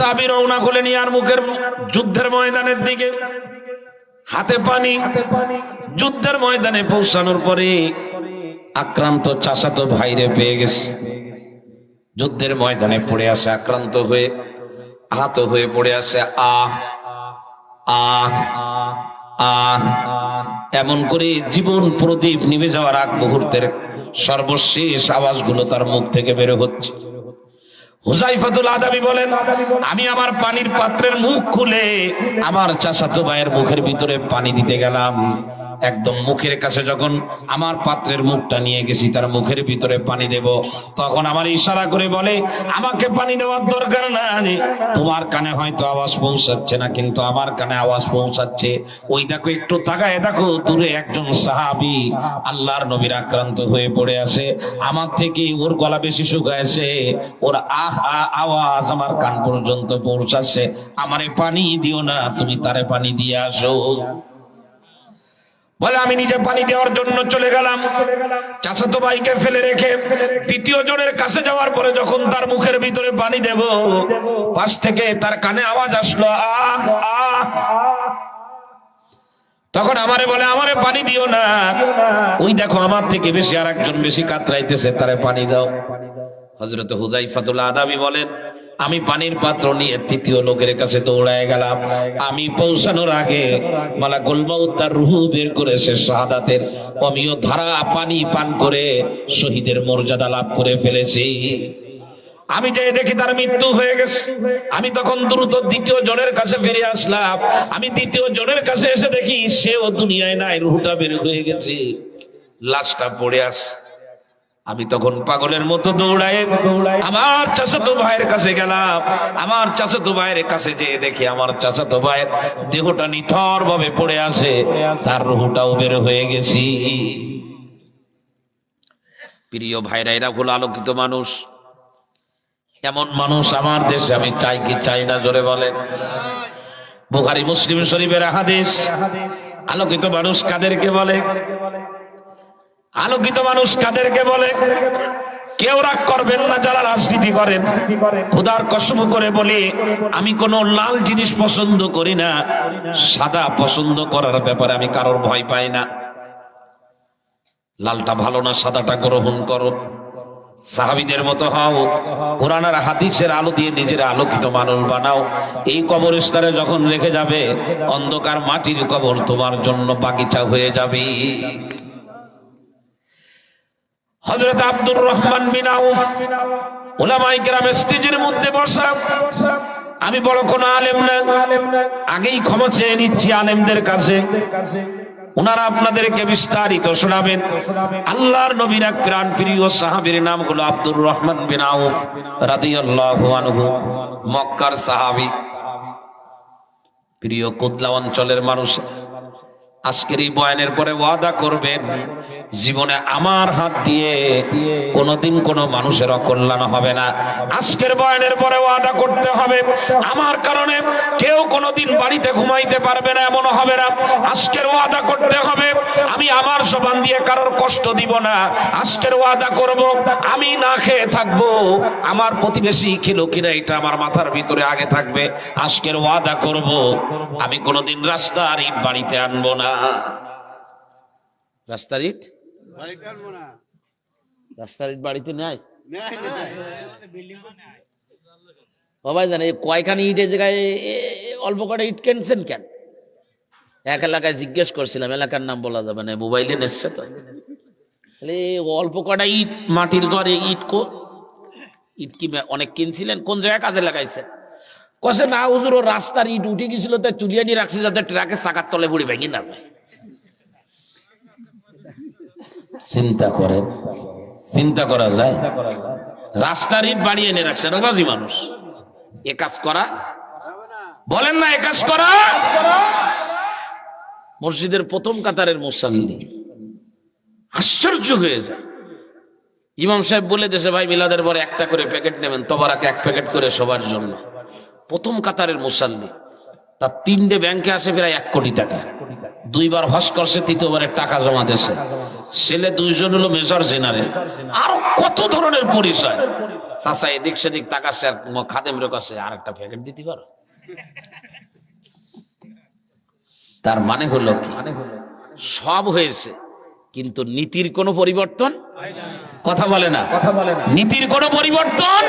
সাবি রওনা খুলে নিয়ে আর মুখের যুদ্ধের ময়দানের দিকে। হাতে পানি। যুদ্ধের ময়দানে পৌঁছানোর পরে আক্রান্ত চাচাতো ভাইরে পেয়ে গেছে। যুদ্ধের ময়দানে পড়ে আসে আক্রান্ত হয়ে, আহত হয়ে পড়ে আসে আহ আহ আহ, এমন করে জীবন প্রদীপ নিভে যাওয়ার আগ মুহূর্তের সর্বশেষ আওয়াজগুলো তার মুখ থেকে বের হচ্ছে। হুজাইফাতুল আদাবি বলেন, আমি আমার পানির পাত্রের মুখ খুলে আমার চাচাতো ভাইয়ের মুখের ভিতরে পানি দিতে গেলাম। একদম মুখের কাছে যখন আমার পাত্রের মুখটা নিয়ে গেছি, তার মুখের ভিতরে পানি দেব, তখন আমার ইশারা করে বলে, আমাকে পানি দেওয়ার দরকার নাই। তোমার কানে হয়তো আওয়াজ পৌঁছাচ্ছে না, কিন্তু আমার কানে আওয়াজ পৌঁছাচ্ছে। ওই দেখো, একটু তাকায় দেখো, দূরে একজন সাহাবি আল্লাহর নবীর আক্রান্ত হয়ে পড়ে আছে। আমার থেকে ওর গলা বেশি শুকায়ছে ওর আহ আওয়াজ আমার কান পর্যন্ত পৌঁছাচ্ছে। আমারে পানি দিও না, তুমি তারে পানি দিয়ে আসো। বলে, আমি নিজে পানি দেওয়ার জন্য চলে গেলাম। চাচাতো ভাইকে ফেলে রেখে তৃতীয় জনের কাছে যাওয়ার পরে যখন তার মুখের ভিতরে পানি দেব, পাশ থেকে তার কানে আওয়াজ আসলো, আহ তখন আমারে বলে, আমারে পানি দিও না। ওই দেখো, আমার থেকে বেশি আর একজন বেশি কাতরাইতেছে, তারে পানি দাও। হজরত হুদাইফাতুল আদাবি বলেন আমি পানির পাত্র নিয়ে তৃতীয় লোকের কাছে দৌড়ায় গেলাম। আমি পৌঁছানোর আগে মালা গোলমাউদ তার রুহু বের করেছে শাহাদাতের অমিয় ধারা পানি পান করে শহীদের মর্যাদা লাভ করে ফেলেছি। আমি যে দেখি তার মৃত্যু হয়ে গেছে। আমি তখন দ্রুত দ্বিতীয় জনের কাছে ফিরে আসলাম। আমি দ্বিতীয় জনের কাছে এসে দেখি সেও দুনিয়ায় নাই, রুহুটা বের হয়ে গেছে। লাশটা পড়ে আস আমি তখন পাগলের মতো দৌড়াই, আমার চাচাতো ভাইয়ের কাছে গেলাম। আমার চাচাতো ভাইয়ের কাছে যেয়ে দেখি আমার চাচাতো ভাইয়ের দেহটা নিথর ভাবে পড়ে আছে। তার রুহুটাও বের হয়ে গেছি। প্রিয় ভাইরা, এরা হলো আলোকিত মানুষ। এমন মানুষ আমার দেশে আমি চাই কি চাই না, জোরে বলেন। বুখারি, মুসলিম শরীফের হাদিস। আলোকিত মানুষ কাদেরকে বলে? আলোকিত মানুষ কাদেরকে বলে? কেউ রাগ করবেন না যারা রাজনীতি করেন খুদার কসম করে বলি, আমি কোনো লাল জিনিস পছন্দ করি না, সাদা পছন্দ করার ব্যাপারে আমি কারোর ভয় পাই না। লালটা ভালো না, সাদাটা গ্রহণ করো। সাহাবিদের মতো হও, কোরআনের হাদিসের আলো দিয়ে নিজের আলোকিত মানুষ বানাও। এই কবরস্থানে যখন রেখে যাবে, অন্ধকার মাটির কবর তোমার জন্য বাগিচা হয়ে যাবে। হজরত আব্দুর রহমান বিন আউফ ওলামাই গ্রামে স্টেজের মধ্যে বসা। আমি বড় কোন আলেম না, আগেই ক্ষমা চেয়ে নিচ্ছি আলেমদের কাছে। ওনারা আপনাদেরকে বিস্তারিত শোনাবেন। আল্লাহর নবীর প্রাণ প্রিয় সাহাবীর নাম হলো আব্দুর রহমান বিন আউফ রাদিয়াল্লাহু আনহু, মক্কার সাহাবী। প্রিয় কোদলা অঞ্চলের মানুষ আজকের এই বয়ানের পরে ওয়াদা করবেন, জীবনে আমার হাত দিয়ে কোনোদিন কোনো মানুষের অকল্যাণ হবে না। আজকের বয়ানের পরে ওয়াদা করতে হবে, আমার কারণে কেউ কোনোদিন বাড়িতে ঘুমাইতে পারবে না এমন হবে না। আজকের ওয়াদা করতে হবে, আমি আমার সবান দিয়ে কারোর কষ্ট দিব না। আজকের ওয়াদা করব, আমি না খেয়ে থাকব। আমার প্রতিবেশী খেলো কিনা, এটা আমার মাথার ভিতরে আগে থাকবে। আজকের ওয়াদা করব, আমি কোনোদিন রাস্তার বাড়িতে আনব না। অল্প কটা ইট কেন? জিজ্ঞেস করছিলাম, এলাকার নাম বলা যাবে না, মোবাইলে নেচ্ছে তো। অল্প কটা ইট, মাটির ঘরে ইট কো ইট কি অনেক কিনছিলেন? কোন জায়গায় কাজে লাগাইছেন? কসে না, হুজুর, ও রাস্তার ইট উঠে গেছিল তাই তুলিয়ে নিয়ে রাখছে যাতে ট্রাকের চাকার তলে বুড়ি ভেঙে না চিন্তা করেন, চিন্তা করা যায়। রাস্তার ইট বাড়িয়ে এনে রাখছে রাজি মানুষ। এ কাজ করা? বলেন না, এ কাজ করা? মসজিদের প্রথম কাতারের মুসাল্লি। আশ্চর্য হয়ে যায়। ইমাম সাহেব বলে দেশে ভাই, মিলাদের পরে একটা করে প্যাকেট নেবেন, তবরাকে এক প্যাকেট করে সবার জন্য। প্রথম কাতারের মুসাল্লি। তার তিনটে ব্যাংকে আসে প্রায় এক কোটি টাকা। দুইবার হস করছে, তৃতীয়বারে টাকা জমা দিয়েছে। ছেলে দুইজন হলো মেজর জেনারেল। আরও কত ধরনের পরিচয়। চাচা এদিক সেদিক তাকাচ্ছে আর খাদেমের কাছে, আর একটা প্যাকেট দিতে পারো? তার মানে হলো কি? সব হয়েছে, কিন্তু নীতির কোনো পরিবর্তন কথা বলে না। নীতির কোনো পরিবর্তন?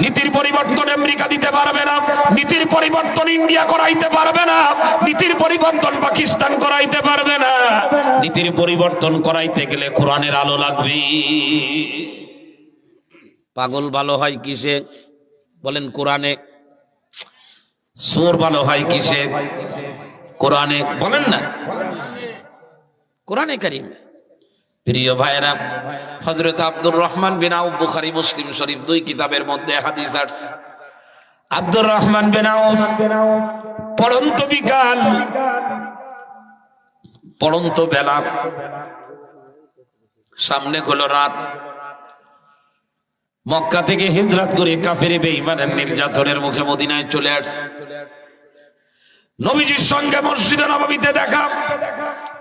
নীতির পরিবর্তন আমেরিকা দিতে পারবে না। নীতির পরিবর্তন ইন্ডিয়া করাইতে পারবে না। নীতির পরিবর্তন পাকিস্তান করাইতে পারবে না। নীতির পরিবর্তন করাইতে গেলে কোরআনের আলো লাগবে। পাগল ভালো হয় কিসে? বলেন কোরআনে। সোর ভালো হয় কিসে? কোরআনে। বলেন না। কোরআনে কারিম। প্রিয় ভাইরা হজরত আব্দুর রহমান বিন আউফ বুখারী, মুসলিম শরীফ দুই কিতাবের মধ্যে হাদিস আসছে। আব্দুর রহমান বিন আউফ, পড়ন্ত বিকাল, পড়ন্ত বেলা, সামনে হলো রাত। মক্কা থেকে হিজরাত করে কাফের বেঈমানের নির্যাতনের মুখে মদিনায় চলে আসছে। নবীজির সঙ্গে মসজিদে নবমীতে দেখা,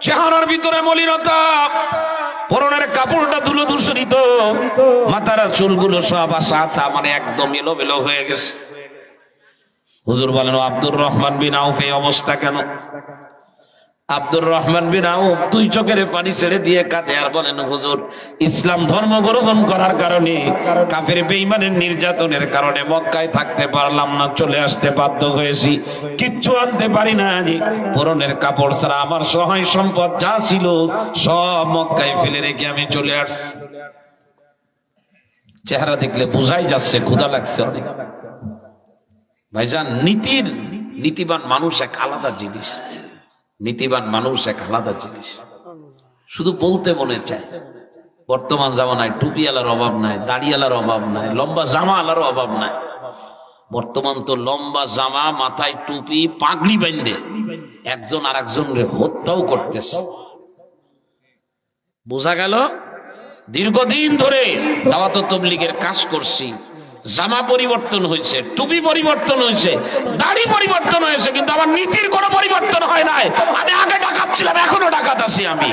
চেহারার ভিতরে মলিনতা। পরনের কাপড়টা ধুলো ধূসরিত। মাথার চুলগুলো সব আশা মানে একদম এলোমেলো হয়ে গেছে। হুজুর বলেন আব্দুর রহমান বিন আউফ, এই অবস্থা কেন? আব্দুর রহমান বিন আউফ দুই চোখের পানি ছেড়ে দিয়ে কাঁদে আর বলেন, হুজুর, ইসলাম ধর্ম গ্রহণ করার কারণে কাফের বেঈমানের নির্যাতনের কারণে মক্কায় থাকতে পারলাম না, চলে আসতে বাধ্য হয়েছি। কিচ্ছু আনতে পারি না, পরনের কাপড় ছাড়া আমার সহায় সম্পদ যা ছিল সব মক্কায় ফেলে রেখে আমি চলে আসছি। চেহারা দেখলে বোঝাই যাচ্ছে, ক্ষুধা লাগছে অনেক। ভাইজান, নীতির, নীতিবান মানুষ এক আলাদা জিনিস। নীতিবান মানুষ এক আলাদা জিনিস। শুধু বলতে মনে চায়। বর্তমান জামানায় টুপিওয়ালার অভাব নাই, দাড়িওয়ালার অভাব নাই, লম্বা জামা আলার অভাব নাই। বর্তমান তো লম্বা জামা, মাথায় টুপি পাগড়ি বেঁধে একজন আর একজন হত্যাও করতেছে। বোঝা গেল? দীর্ঘদিন ধরে দাওয়াত তবলিগের কাজ করছি। জামা পরিবর্তন হয়েছে, টুপি পরিবর্তন হয়েছে, দাড়ি পরিবর্তন হয়েছে, কিন্তু আমার নীতির কোনো পরিবর্তন হয় নাই। আমি আগে ডাকাচ্ছিলাম এখনও ডাকাত আছি আমি।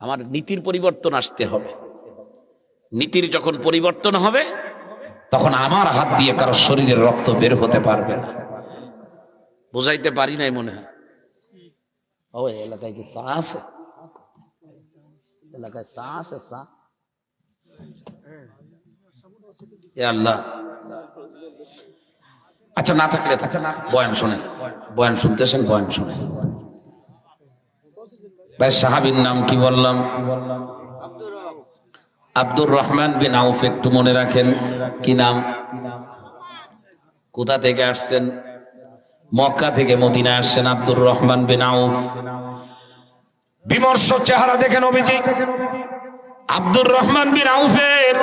আমার নীতির পরিবর্তন আসতে হবে। নীতির যখন পরিবর্তন হবে, তখন আমার হাত দিয়ে কারও শরীরের রক্ত বের হতে পারবে না। বুঝাইতে পারি নাই মনে হয়। ও, এলাকায় কি চা আছে? এলাকায় চা আছে, চা? আচ্ছা না থাকলে বয়ান শোনেন। বয়ান শুনতেছেন, বয়ান শোনেন। ভাই, সাহাবির নাম কি বললাম? আব্দুর রহমান বিন আউফ, একটু মনে রাখেন। কি নাম? কোথা থেকে আসছেন? মক্কা থেকে মদিনা আসছেন আব্দুর রহমান বিন আউফ। বিমর্ষ চেহারা দেখেন অভিজিৎ। আব্দুর রহমান বিন আউফের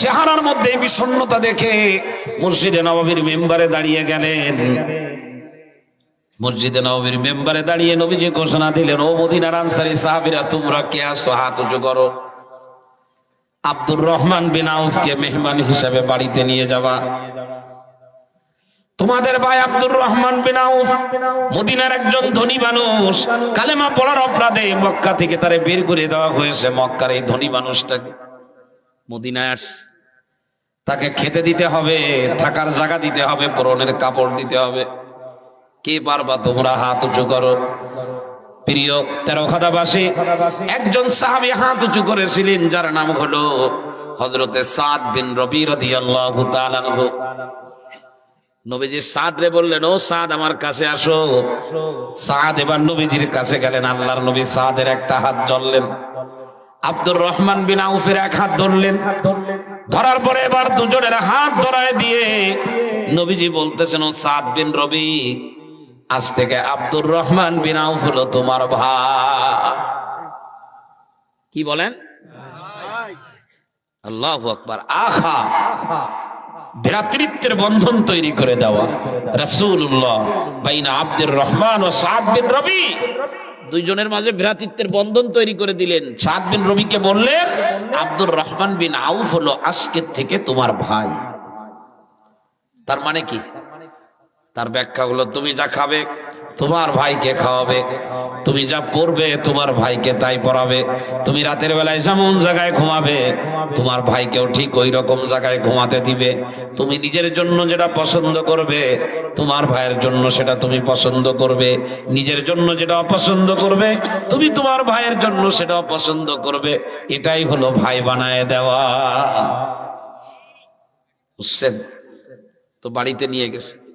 চেহারার মধ্যে বিষণ্ণতা দেখে মসজিদে নবাবীর মেম্বারে দাঁড়িয়ে গেলেন। মসজিদে নবীর মেম্বারে দাঁড়িয়ে নবীজি ঘোষণা দিলেন, ও মদিনার আনসারি সাহাবিরা, তোমরা কে আসো, হাত উঁচু করো। আব্দুর রহমান বিন আউফকে মেহমান হিসাবে বাড়িতে নিয়ে যাবা তোমাদের ভাই আব্দুর রহমান বিন আউফ, মদিনার একজন ধনী মানুষ, কালেমা পড়ার অপরাধে মক্কা থেকে তারে বের করে দেওয়া হয়েছে। মক্কার এই ধনী মানুষটাকে মদিনায় তাকে খেতে দিতে হবে, থাকার জায়গা দিতে হবে, পরনের কাপড় দিতে হবে। কে পারবা তোমরা হাত উঁচু করো? প্রিয় তেরো খাদাবাসী একজন সাহাবি হাত উঁচু করেছিলেন, যার নাম হলো হজরতে সাদ বিন রবি রদি আল্লাহ নবীজি সাদ রে বললেন, ও সাদ, আমার কাছে আসো। সাদ এবার নবীজির কাছে গেলেন, আল্লাহর নবী সাদের একটা হাত ধরলেন। আব্দুর রহমান বিন আউফের এক হাত ধরলেন। ধরার পরে এবার দুজনের হাত ধরায় দিয়ে নবীজি বলতেছেন, ও সাদ বিন রবি, আজ থেকে আব্দুর রহমান বিন আউফ হলো তোমার ভাই। কি বলেন? আল্লাহ আকবার আখা ভ্রাতৃত্বের বন্ধন তৈরি করে দেওয়া। রাসূলুল্লাহ বাইনা আব্দুর রহমান ও সাদ রবি। দুইজনের মাঝে ভ্রাতৃত্বের বন্ধন তৈরি করে দিলেন। সাদ বিন রবিকে বললেন, আব্দুর রহমান বিন আউফ হলো আজকের থেকে তোমার ভাই। তার মানে কি? তার ব্যাখ্যা হলো তুমি যা খাবে। তোমার ভাইকে খাওয়াবে। তুমি যা পড়বে তোমার ভাইকে তাই পড়াবে। তুমি রাতের বেলায় যেমন জায়গায় ঘুমাবে, তোমার ভাইকেও ঠিক ওই রকম জায়গায় ঘুমাতে দিবে। তুমি নিজের জন্য যেটা পছন্দ করবে, তোমার ভাইয়ের জন্য সেটা তুমি পছন্দ করবে। নিজের জন্য যেটা অপছন্দ করবে, তুমি তোমার ভাইয়ের জন্য সেটা অপছন্দ করবে। এটাই হলো ভাই বানায় দেওয়া। বুঝছেন? তো বাড়িতে নিয়ে গেছে।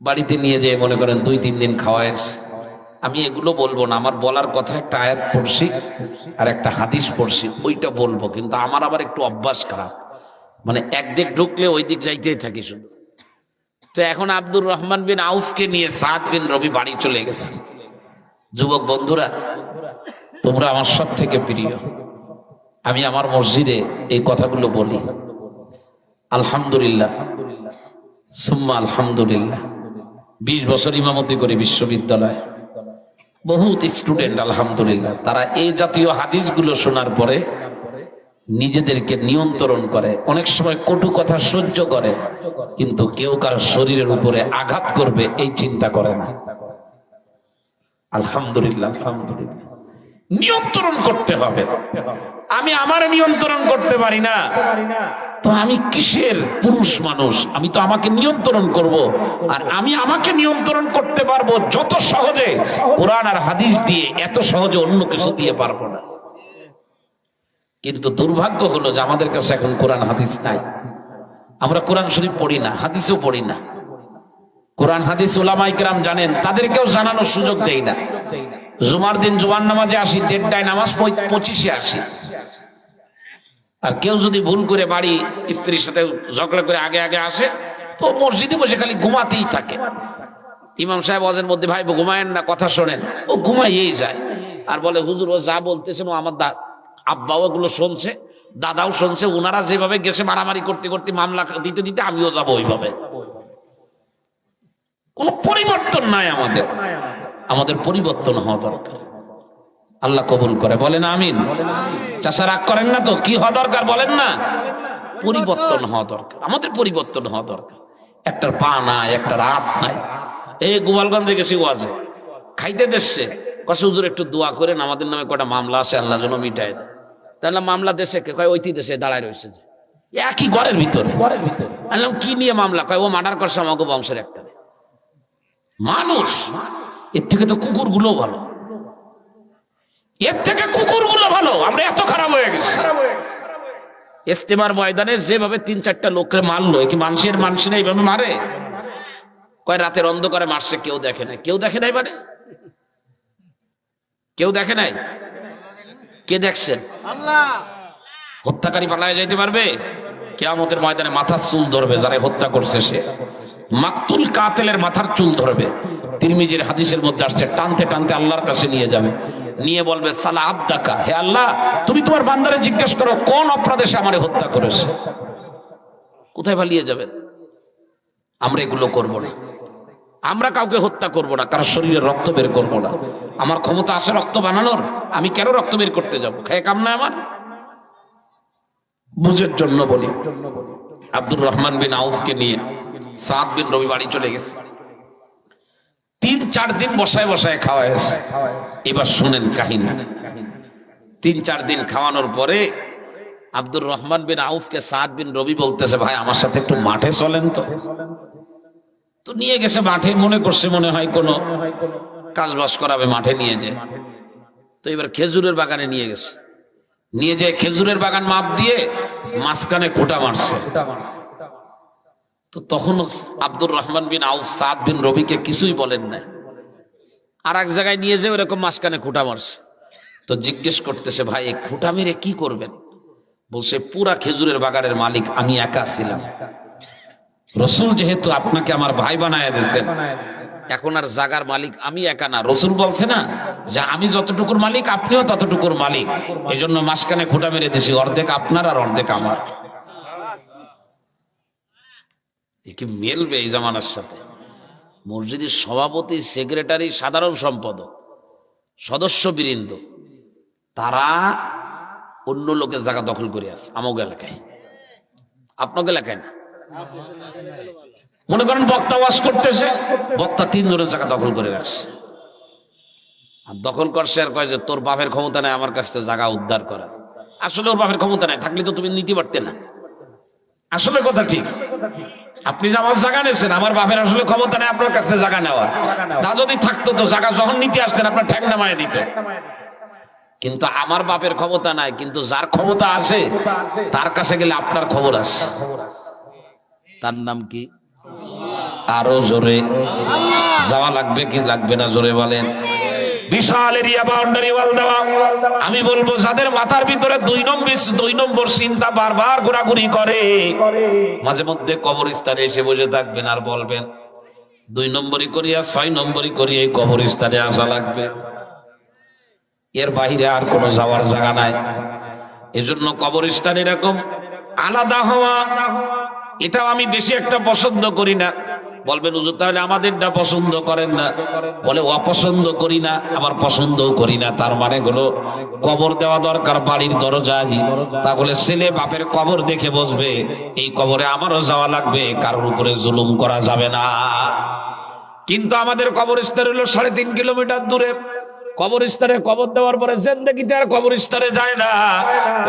বাড়িতে নিয়ে যেয়ে মনে করেন দুই তিন দিন খাওয়ায়। আমি এগুলো বলব না, আমার বলার কথা একটা আয়াত পড়ছি আর একটা হাদিস পড়ছি, ওইটা বলব। কিন্তু আমার আবার একটু অভ্যাস খারাপ। মানে একদিক ঢুকলে ওই দিক যাইতেই থাকি শুধু। তো এখন আব্দুর রহমান বিন আউফকে নিয়ে সাত বিন রবি বাড়ি চলে গেছে। যুবক বন্ধুরা, তোমরা আমার সব থেকে প্রিয়। আমি আমার মসজিদে এই কথাগুলো বলি। আলহামদুলিল্লাহ, সুম্মা আলহামদুলিল্লাহ। বিশ বছর ইমামতি করে বিশ্ববিদ্যালয়। বহুত স্টুডেন্ট, আলহামদুলিল্লাহ। তারা এই জাতীয় হাদিসগুলো শোনার পরে নিজেদেরকে নিয়ন্ত্রণ করে। অনেক সময় কটু কথা সহ্য করে, কিন্তু কেউ কার শরীরের উপরে আঘাত করবে, এই চিন্তা করে না। আলহামদুলিল্লাহ আলহামদুলিল্লাহ। নিয়ন্ত্রণ করতে হবে। আমি আমার নিয়ন্ত্রণ করতে পারি না। তো আমি কিসের পুরুষ মানুষ? আমি তো আমাকে নিয়ন্ত্রণ করব। আর আমি আমাকে নিয়ন্ত্রণ করতে পারব যত সহজে কোরআন আর হাদিস দিয়ে, এত সহজে অন্য কিছু দিয়ে পারব না। কিন্তু দুর্ভাগ্য হলো যে আমাদের কাছে এখন কোরআন হাদিস নাই। আমরা কোরআন শরীফ পড়ি না, হাদিসও পড়ি না। কোরআন হাদিস ওলামাই কেরাম জানেন, তাদেরকেও জানানোর সুযোগ দেই না। জুমার দিন জুমার নামাজে আসি, দেড়টায় নামাজ পঁচিশে আসি। আর কেউ যদি ভুল করে বাড়ি স্ত্রীর সাথে ঝগড়া করে আগে আগে আসে, তো মসজিদে বসে খালি ঘুমাতেই থাকে। ইমাম সাহেব ওদের মধ্যে, ভাই, ঘুমায়েন না, কথা শোনেন। ও ঘুমাইয়েই যায়। আর বলে, হুজুর, ও যা বলতেছেন ও আমার দা আব্বাও এগুলো শুনছে, দাদাও শুনছে ওনারা যেভাবে গেছে মারামারি করতে করতে মামলা দিতে দিতে আমিও যাব ওইভাবে। কোনো পরিবর্তন নাই আমাদের। আমাদের পরিবর্তন হওয়া দরকার। আল্লাহ কবুল করে, বলেন আমিন। চাষা রাগ করেন না তো? কি হওয়া দরকার বলেন না? পরিবর্তন হওয়া দরকার। আমাদের পরিবর্তন হওয়া দরকার। একটার পা নাই, একটার হাত নাই। এই গোপালগঞ্জে গেছি ওয়াজে। খাইতে দেশে। কসে হুজুর একটু দোয়া করেন, আমাদের নামে কটা মামলা আছে, আল্লাহ যেন মিটায় তাহলে মামলা দেশে কে? কয় ঐতি দেশে দাঁড়ায় রয়েছে যে। একই ঘরের ভিতরে। ঘরের ভিতরে কি নিয়ে মামলা? কয়, ও মার্ডার করছে আমাকে বংশের একটা। মানুষ। এর থেকে তো কুকুরগুলো ভালো। এর থেকে কুকুরগুলো ভালো আমরা এত খারাপ হয়ে গেছি। ইস্তেমার ময়দানে যেভাবে তিন চারটা লোককে মারলো কি মানুষের মানুষের এইভাবে মারে? কয় রাতের অন্ধকারে মারছে কেউ দেখে নাই। কেউ দেখে নাই মানে? কেউ দেখে নাই? কে দেখছেন হত্যাকারী পালায় যাইতে পারবে? কেয়ামতের ময়দানে মাথার চুল ধরবে, যারা হত্যা করছে সে। মাকতুল কাতেলের মাথার চুল ধরবে। তিরমিজির হাদিসের মধ্যে আসছে, টানতে টানতে আল্লাহর কাছে নিয়ে যাবে। নিয়ে বলবে, সালা আবদাকা, হে আল্লাহ, তুমি তোমার বান্দারে জিজ্ঞেস করো, কোন অপরাধে আমারে হত্যা করেছে? কোথায় পালিয়ে যাবেন আমরা এগুলো করব না। আমরা কাউকে হত্যা করব না, কারও শরীরে রক্ত বের করব না। আমার ক্ষমতা আছে রক্ত বানানোর, আমি কেন রক্ত বের করতে যাব? খেয়ে কাম না আমার? বুঝের জন্য বলি। আব্দুর রহমান বিন আউফকে নিয়ে সাত দিন রবি বাড়ি চলে গেছে। তিন, চার দিন বসায় বসায় খাওয়ায় এবার শুনেন কাহিনী। তিন, চার দিন খাওয়ানোর পরে আব্দুর রহমান বিন আউফকে সাত বিন রবি বলতেছে, ভাই, আমার সাথে একটু মাঠে চলেন তো। তো নিয়ে গেছে মাঠে, মনে করছে মনে হয় কোনো কাজ বাজ করাবে, মাঠে নিয়ে যে তো এবার খেজুরের বাগানে নিয়ে গেছে। নিয়ে যে খেজুরের বাগান মাপ দিয়ে মাঝখানে খোটা মারছে। তো তখন আব্দুর রহমান বিন আউফ সাদ বিন রবিকে কিছুই বলেন না আর এক জায়গায় নিয়ে যে ওরকম মাঝখানে খুঁটা মারছে। তো জিজ্ঞেস করতেছে ভাই এই খুঁটা মেরে কি করবেন? বলছে পুরা খেজুরের বাগানের মালিক আমি একা ছিলাম। রসুল যেহেতু আপনাকে আমার ভাই বানায় দিয়েছেন। এখন আর জাগার মালিক আমি একা না। রসুল বলছে না যে আমি যতটুকুর মালিক, আপনিও ততটুকুর মালিক। এই জন্য মাঝখানে খুঁটা মেরে দিছি, অর্ধেক আপনার আর অর্ধেক আমার। কি মেলবে এই জামানার সাথে? মসজিদের সভাপতি, সেক্রেটারি, সাধারণ সম্পাদক সদস্য বীরিন্দ তারা অন্য লোকের জায়গা দখল করে আছে, আমগ এলাকায়। আপনাকে এলাকায় না? মনে করেন বক্তা ওয়াজ করতেছে, বক্তা তিনজনের জায়গা দখল করে রাখছে। আর দখল করছে আর কয় যে, তোর বাপের ক্ষমতা নাই, আমার কাছ থেকে জায়গা উদ্ধার করা। আসলে ওর বাপের ক্ষমতা নাই, থাকলে তো তুমি নিতে পারতে না। আসলে কথা ঠিক। আপনি যে আমার জায়গা নিয়েছেন, আমার বাপের আসলে ক্ষমতা নেই, আপনার কাছে জায়গা নেওয়া তা যদি থাকতো তো জায়গা যখন নিতে আসতেন, আপনার ঠ্যাং নামায় দিত। কিন্তু আমার বাপের ক্ষমতা নাই, কিন্তু যার ক্ষমতা আছে, তার কাছে গেলে আপনার খবর আছে। তার নাম কি? আরও জোরে। যাওয়া লাগবে কি লাগবে না জোরে বলেন। বিশাল এরিয়া বাউন্ডারি ওয়াল দেওয়া। আমি বলব, যাদের মাথার ভিতরে দুই নম্বর দুই নম্বর চিন্তা বারবার ঘোরাঘুরি করে, মাঝে মধ্যে কবরস্থানে এসে বসে থাকবেন আর বলবেন, দুই নম্বরই করিয়া ছয় নম্বরই করিয়া এই কবরস্থানে আসা লাগবে। এর বাইরে আর কোনো যাওয়ার জায়গা নাই। এজন্য কবরস্থান এরকম আলাদা হওয়া, এটাও আমি বেশি একটা পছন্দ করি না। বলবেন, হুজুর, তাহলে আমাদেরটা পছন্দ করেন না। বলে অপছন্দ করি না, আবার পছন্দও করি না। তার মানে হলো, কবর দেওয়া দরকার, বাড়ির দরজা তাহলে ছেলে বাপের কবর দেখে বসবে, এই কবরে আমারও যাওয়া লাগবে, কারোর উপরে জুলুম করা যাবে না। কিন্তু আমাদের কবরস্থান হলো সাড়ে তিন কিলোমিটার দূরে। কবরস্থানে কবর দেওয়ার পরে জেন্দেগিতে আর কবরস্থানে যায় না।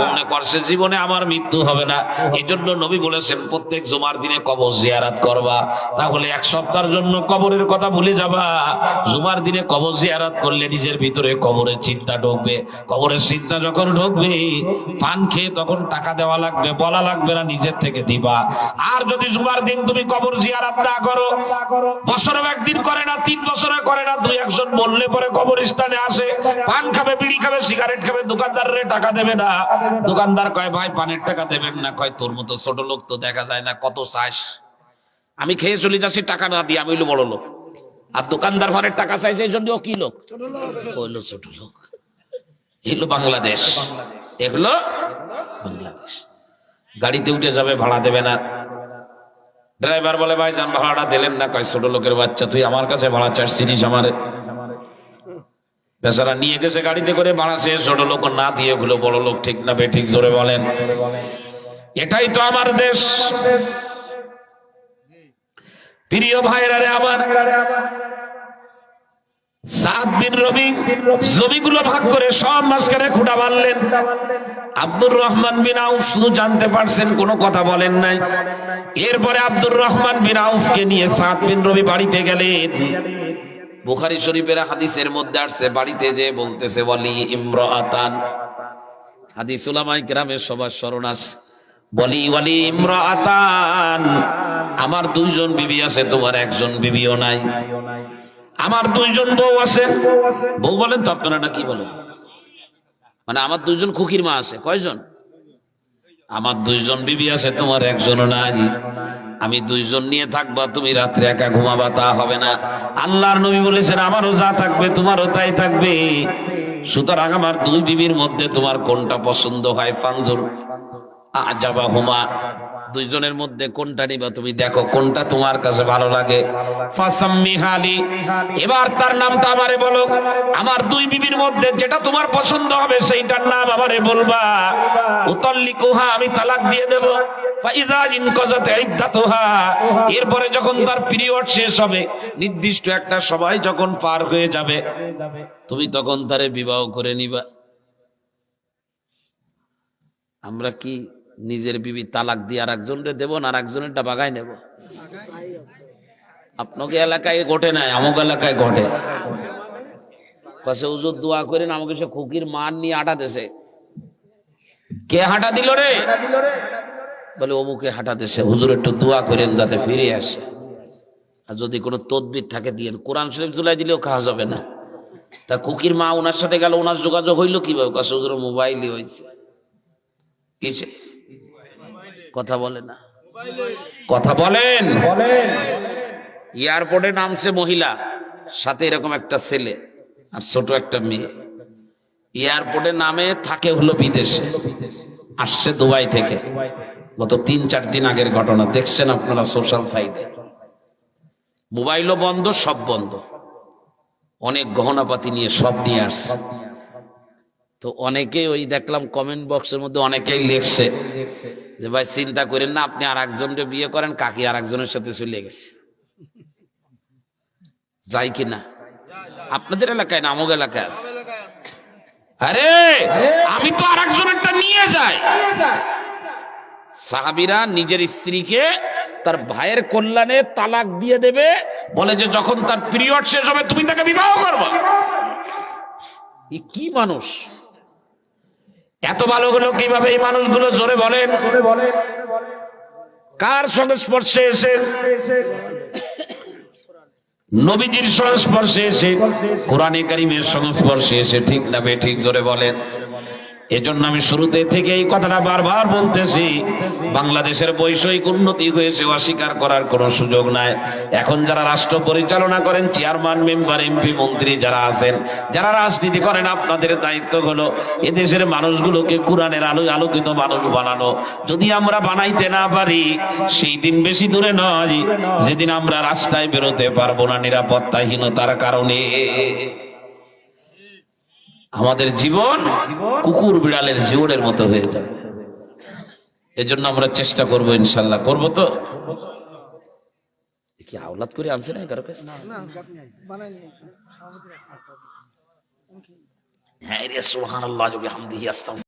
মনে করছে জীবনে আমার মৃত্যু হবে না। এই জন্য নবী বলেছেন, প্রত্যেক জুমার দিনে কবর জিয়ারাত করবা। তাহলে এক সপ্তাহের জন্য কবরের কথা ভুলে যাবা। জুমার দিনে কবর জিয়ারাত করলে নিজের ভিতরে কবরের চিন্তা ঢুকবে। কবরের চিন্তা যখন ঢুকবে, পান খেয়ে তখন টাকা দেওয়া লাগবে, বলা লাগবে না, নিজের থেকে দিবা। আর যদি জুমার দিন তুমি কবর জিয়ারাত না করো বছরে একদিন করে না, তিন বছরে করে না, দুই একজন বললে পরে কবরস্থানে আসে, পান খাবে, বিড়ি খাবে, সিগারেট খাবে, দোকানদারের টাকা দেবে না। দোকানদার কয়, ভাই, পানের টাকা দেবেন না। কয়, তোর মতো ছোট লোক তো দেখা যায় না, কত চাস? আমি খেয়ে চলে যাচ্ছি, টাকা না দিয়ে আমি হইল বড় লোক। আর দোকানদার ঘরের টাকা চাইছে এই জন্য কি লোক? হইল ছোট লোক। এগুলো বাংলাদেশ। এগুলো বাংলাদেশ। গাড়িতে উঠে যাবে, ভাড়া দেবে না। ড্রাইভার বলে, ভাই যান ভাড়াটা দিলেন না। কয়, ছোট লোকের বাচ্চা, তুই আমার কাছে ভাড়া চাস, চিনিস আমারে? বেচারা নিয়ে গেছে গাড়িতে করে সে ছোট লোক, না দিয়ে গুলো বড় লোক, ঠিক না বে, ঠিক জোরে বলেন। এটাই তো আমার দেশ। প্রিয় ভাইরা রে আমার সাত বিন জমিগুলো ভাগ করে সব মাঝখানে খুঁটা বানলেন আব্দুর রহমান বিন আউফ শুধু জানতে পারছেন, কোনো কথা বলেন নাই। এরপরে আব্দুর রহমান বিন আউফকে নিয়ে সাত বিন রবি বাড়িতে গেলেন। বুখারি শরীফের হাদিসের মধ্যে আসছে, বাড়িতে যে বলতেছে বলি ইমর আতান হাদিস উলামাই গ্রামের সবার স্মরণ আছে বলি বলি ইমরাতান আমার দুইজন বিবি আছে, তোমার একজন বিবিও নাই। আমার দুইজন বউ আছে। বউ বলেন তো আপনারা কি বলেন? মানে আমার দুইজন খুকির মা আছে, কয়জন? আমার দুইজন বিবি আছে, তোমার একজনও নাই। আমি দুইজন নিয়ে থাকবা, তুমি রাত্রে একা ঘুমাবা, তা হবে না। আল্লাহর নবী বলেছেন, আমারও যা থাকবে, তোমারও তাই থাকবে। সুতরাং আমার দুই বিবির মধ্যে তোমার কোনটা পছন্দ হয়? ফানজুর আজাবা হুমা দুইজনের মধ্যে কোনটা নিবা তুমি দেখো, কোনটা তোমার কাছে ভালো লাগে। এবার তার নামটা আমারে বলো। আমার দুই বিবির মধ্যে যেটা তোমার পছন্দ হবে সেইটার নাম আমারে বলবা। উতাল্লিকুহা, আমি তালাক দিয়ে দেব। এরপরে যখন তার পিরিয়ড শেষ হবে, নির্দিষ্ট একটা সময় যখন পার হয়ে যাবে, তুমি তখন তারে বিবাহ করে নিবা। আমরা কি নিজের বিবি তালাক দিয়ে আর একজনরে দেবো না আর একজনেরটা বাগাই নেব। আপনাকে এলাকায় ঘটে নাই, আমক এলাকায় ঘটে। পাশে উজুর দোয়া করেন, আমাকে সে খুকির মান নিয়ে আটা দেশে কে হাঁটা দিল রে? বলে, অমুকে হাঁটা দেশে হুজুর একটু দোয়া করেন যাতে ফিরে আসে। আর যদি কোনো তদবির থাকে দিয়ে কোরআন শরীফ জুলাই দিলেও খাওয়া যাবে না। তা খুকির মা ওনার সাথে গেল, ওনার যোগাযোগ হইল কীভাবে? কাছে হুজুর মোবাইলই হয়েছে কিসে? কথা বলে না। কথা বলেন। বলেন। এয়ারপোর্টে নামছে মহিলা সাথে এরকম একটা ছেলে আর ছোট একটা মেয়ে। এয়ারপোর্টে নামে থাকে হলো বিদেশে। আসছে দুবাই থেকে। গত তিন চার দিন আগের ঘটনা। দেখছেন আপনারা সোশ্যাল সাইটে। মোবাইলও বন্ধ সব বন্ধ। অনেক গহনাপাতি নিয়ে সব নিয়ে আসছে। তো অনেকেই ওই দেখলাম কমেন্ট বক্সের মধ্যে অনেকেই লিখছে যে, ভাই, চিন্তা করেন না, আপনি আর একজনকে বিয়ে করেন, কাকি আর একজনের সাথে চলে গেছে। যাই কিনা? আপনাদের এলাকায় না? আমগ এলাকায় আছে। আরে, আমি তো আর একজনেরটা নিয়ে যাই। সাহাবিরা নিজের স্ত্রীকে তার ভাইয়ের কল্যাণে তালাক দিয়ে দেবে, বলে যে, যখন তার পিরিয়ড শেষ হবে, তুমি তাকে বিবাহ করবে। কি মানুষ? এত ভালো হলো কীভাবে এই মানুষগুলো জোরে বলেন? কার সংস্পর্শে এসে? নবীজির সংস্পর্শে এসে, কোরআনে কারিমের সংস্পর্শে এসে, ঠিক না বে ঠিক জোরে বলেন। এজন্য আমি শুরুতে থেকে এই কথাটা বারবার বলতেছি। বাংলাদেশের বৈষয়িক উন্নতি হয়েছে, অস্বীকার করার কোনো সুযোগ নাই। এখন যারা রাষ্ট্র পরিচালনা করেন, চেয়ারম্যান, মেম্বার, এমপি, মন্ত্রী যারা আছেন, যারা রাজনীতি করেন, আপনাদের দায়িত্ব হলো এদেশের মানুষগুলোকে কোরআনের আলো, আলোকিত মানুষ বানানো। যদি আমরা বানাইতে না পারি, সেই দিন বেশি দূরে নয়, যেদিন আমরা রাস্তায় বেরোতে পারব না নিরাপত্তাহীনতার কারণে। আমাদের জীবন কুকুর বিড়ালের জীবনের মতো হয়ে যাবে। এজন্য আমরা চেষ্টা করব ইনশাল্লাহ। করব তো? কি আওলাদ করে আনছে না কারও কাছে? হ্যাঁ রে সোহান